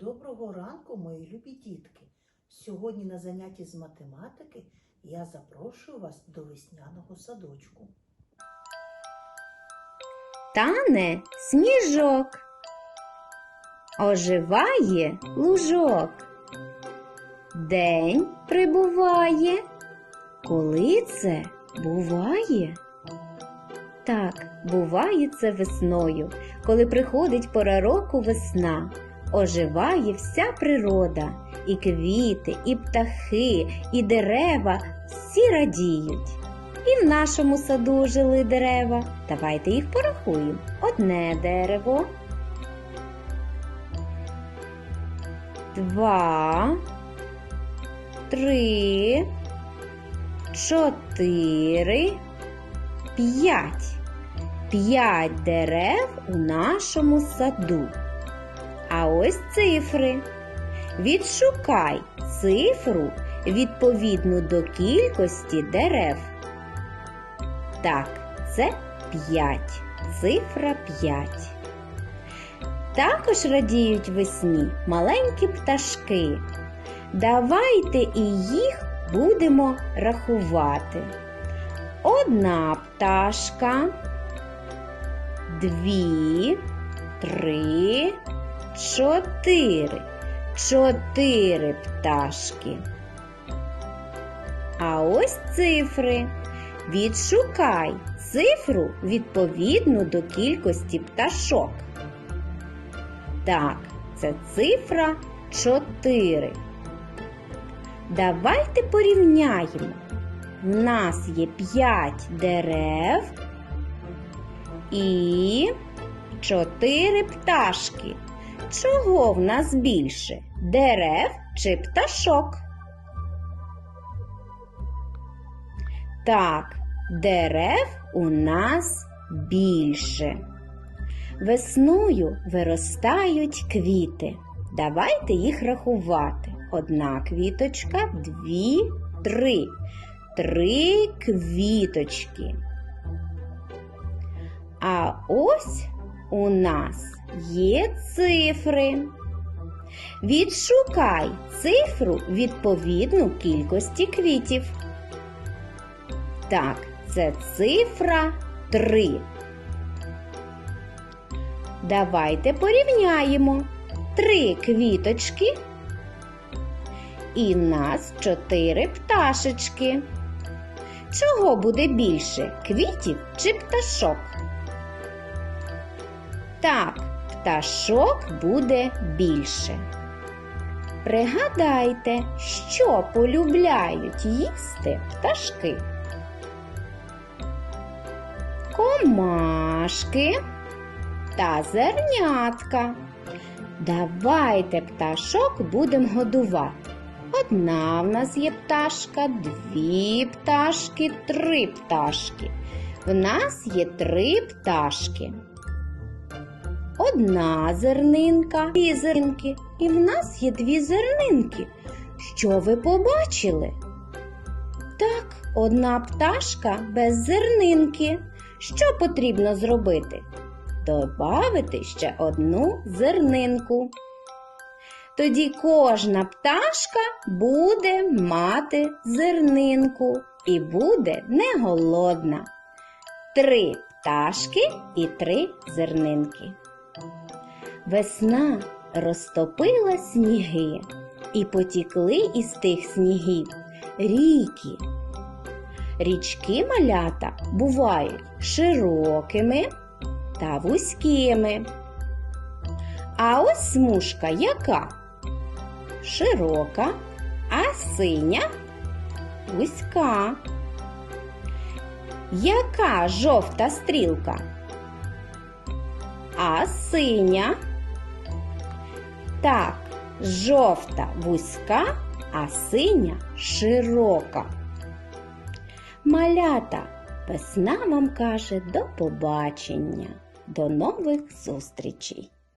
Доброго ранку, мої любі дітки! Сьогодні на занятті з математики я запрошую вас до весняного садочку. Тане сніжок, оживає лужок. День прибуває, коли це буває? Так, буває це весною, коли приходить пора року весна. Оживає вся природа, і квіти, і птахи, і дерева всі радіють. І в нашому саду жили дерева. Давайте їх порахуємо. Одне дерево. Два. Три. Чотири. П'ять. П'ять дерев у нашому саду. А ось цифри. Відшукай цифру відповідну до кількості дерев. Так, це 5. Цифра 5. Також радіють весні маленькі пташки. Давайте і їх будемо рахувати. Одна пташка, дві, три, чотири. Чотири пташки. А ось цифри. Відшукай цифру відповідну до кількості пташок. Так, це цифра 4. Давайте порівняємо. В нас є 5 дерев і 4 пташки. Чого в нас більше? Дерев чи пташок? Так, дерев у нас більше. Весною виростають квіти. Давайте їх рахувати. Одна квіточка, дві, три. Три квіточки. А ось у нас є цифри. Відшукай цифру відповідну кількості квітів. Так, це цифра 3. Давайте порівняємо три квіточки і нас чотири пташечки. Чого буде більше квітів чи пташок? Так, пташок буде більше. Пригадайте, що полюбляють їсти пташки. Комашки та зернятка. Давайте пташок будемо годувати. Одна в нас є пташка, дві пташки, три пташки. В нас є три пташки. Одна зернинка, дві зернинки. І в нас є дві зернинки. Що ви побачили? Так, одна пташка без зернинки. Що потрібно зробити? Добавити ще одну зернинку. Тоді кожна пташка буде мати зернинку і буде не голодна. Три пташки і три зернинки. Весна розтопила сніги, і потікли із тих снігів ріки. Річки малята бувають широкими та вузькими. А ось смужка яка? Широка, а синя вузька. Яка жовта стрілка? А синя? Так, жовта вузька, а синя широка. Малята, весна вам каже до побачення, до нових зустрічей!